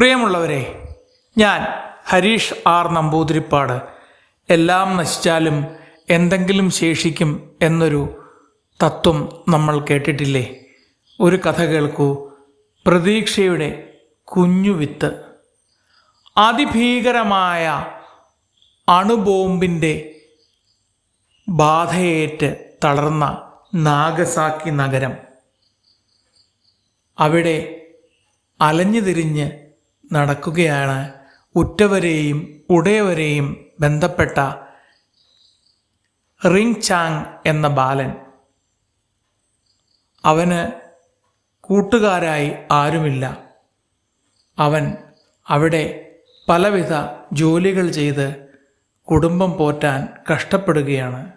പ്രിയമുള്ളവരെ ഞാൻ ഹരീഷ് ആർ നമ്പൂതിരിപ്പാട്. എല്ലാം നശിച്ചാലും എന്തെങ്കിലും ശേഷിക്കും എന്നൊരു തത്വം നമ്മൾ കേട്ടിട്ടില്ലേ? ഒരു കഥ കേൾക്കൂ. പ്രതീക്ഷയുടെ കുഞ്ഞുവിത്ത്. അതിഭീകരമായ അണുബോംബിന്റെ ബാധയേറ്റ് തളർന്ന നാഗസാക്കി നഗരം. അവിടെ അലഞ്ഞു തിരിഞ്ഞ് നടക്കുകയാണ്. ഉറ്റവരെയും ഉടയവരെയും ബന്ധപ്പെട്ട റിങ് ചാങ് എന്ന ബാലൻ. അവന് കൂട്ടുകാരായി ആരുമില്ല. അവൻ അവിടെ പലവിധ ജോലികൾ ചെയ്ത് കുടുംബം പോറ്റാൻ കഷ്ടപ്പെടുകയാണ്.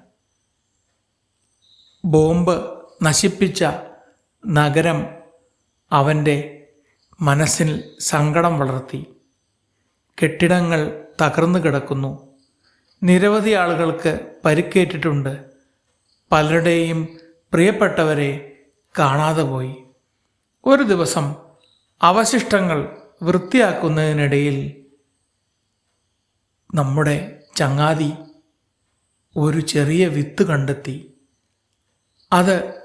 ബോംബ് നശിപ്പിച്ച നഗരം അവന്റെ മനസ്സിൽ സങ്കടം വളർത്തി. കെട്ടിടങ്ങൾ തകർന്നു കിടക്കുന്നു. നിരവധി ആളുകൾക്ക് പരിക്കേറ്റിട്ടുണ്ട്. പലരുടെയും പ്രിയപ്പെട്ടവരെ കാണാതെ പോയി. ഒരു ദിവസം അവശിഷ്ടങ്ങൾ വൃത്തിയാക്കുന്നതിനിടയിൽ നമ്മുടെ ചങ്ങാതി ഒരു ചെറിയ വിത്ത് കണ്ടെത്തി. അത്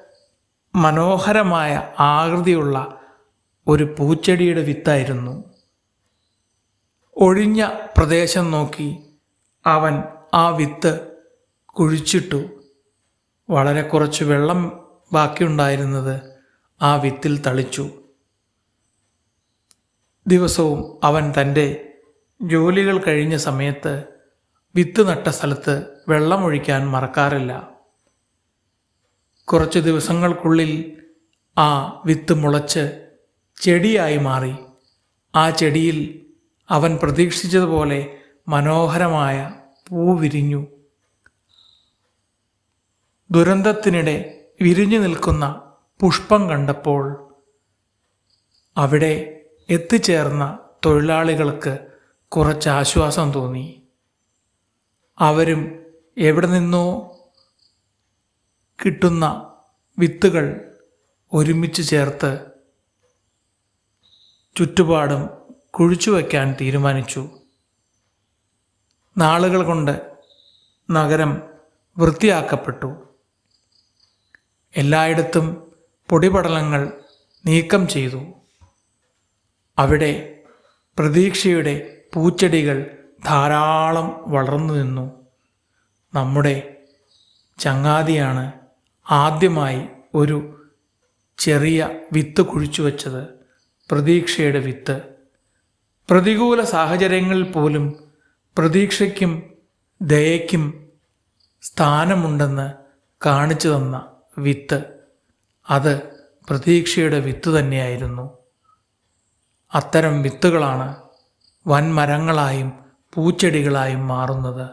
മനോഹരമായ ആകൃതിയുള്ള ഒരു പൂച്ചെടിയുടെ വിത്തായിരുന്നു. ഒഴിഞ്ഞ പ്രദേശം നോക്കി അവൻ ആ വിത്ത് കുഴിച്ചിട്ടു. വളരെ കുറച്ച് വെള്ളം ബാക്കിയുണ്ടായിരുന്നത് ആ വിത്തിൽ തളിച്ചു. ദിവസവും അവൻ തന്റെ ജോലികൾ കഴിഞ്ഞ സമയത്ത് വിത്ത് നട്ട സ്ഥലത്ത് വെള്ളമൊഴിക്കാൻ മറക്കാറില്ല. കുറച്ച് ദിവസങ്ങൾക്കുള്ളിൽ ആ വിത്ത് മുളച്ച് ചെടിയായി മാറി. ആ ചെടിയിൽ അവൻ പ്രതീക്ഷിച്ചതുപോലെ മനോഹരമായ പൂ വിരിഞ്ഞു. ദുരന്തത്തിനിടെ വിരിഞ്ഞു നിൽക്കുന്ന പുഷ്പം കണ്ടപ്പോൾ അവിടെ എത്തിച്ചേർന്ന തൊഴിലാളികൾക്ക് കുറച്ച് ആശ്വാസം തോന്നി. അവരും എവിടെ നിന്നോ കിട്ടുന്ന വിത്തുകൾ ഒരുമിച്ച് ചേർത്ത് ചുറ്റുപാടും കുഴിച്ചു വയ്ക്കാൻ തീരുമാനിച്ചു. നാളുകൾ കൊണ്ട് നഗരം വൃത്തിയാക്കപ്പെട്ടു. എല്ലായിടത്തും പൊടിപടലങ്ങൾ നീക്കം ചെയ്തു. അവിടെ പ്രതീക്ഷയുടെ പൂച്ചെടികൾ ധാരാളം വളർന്നു നിന്നു. നമ്മുടെ ചങ്ങാതിയാണ് ആദ്യമായി ഒരു ചെറിയ വിത്ത് കുഴിച്ചു വച്ചത്. പ്രതീക്ഷയുടെ വിത്ത്. പ്രതികൂല സാഹചര്യങ്ങളിൽ പോലും പ്രതീക്ഷയ്ക്കും ദയയ്ക്കും സ്ഥാനമുണ്ടെന്ന് കാണിച്ചു തന്ന വിത്ത്. അത് പ്രതീക്ഷയുടെ വിത്ത് തന്നെയായിരുന്നു. അത്തരം വിത്തുകളാണ് വൻമരങ്ങളായും പൂച്ചെടികളായും മാറുന്നത്.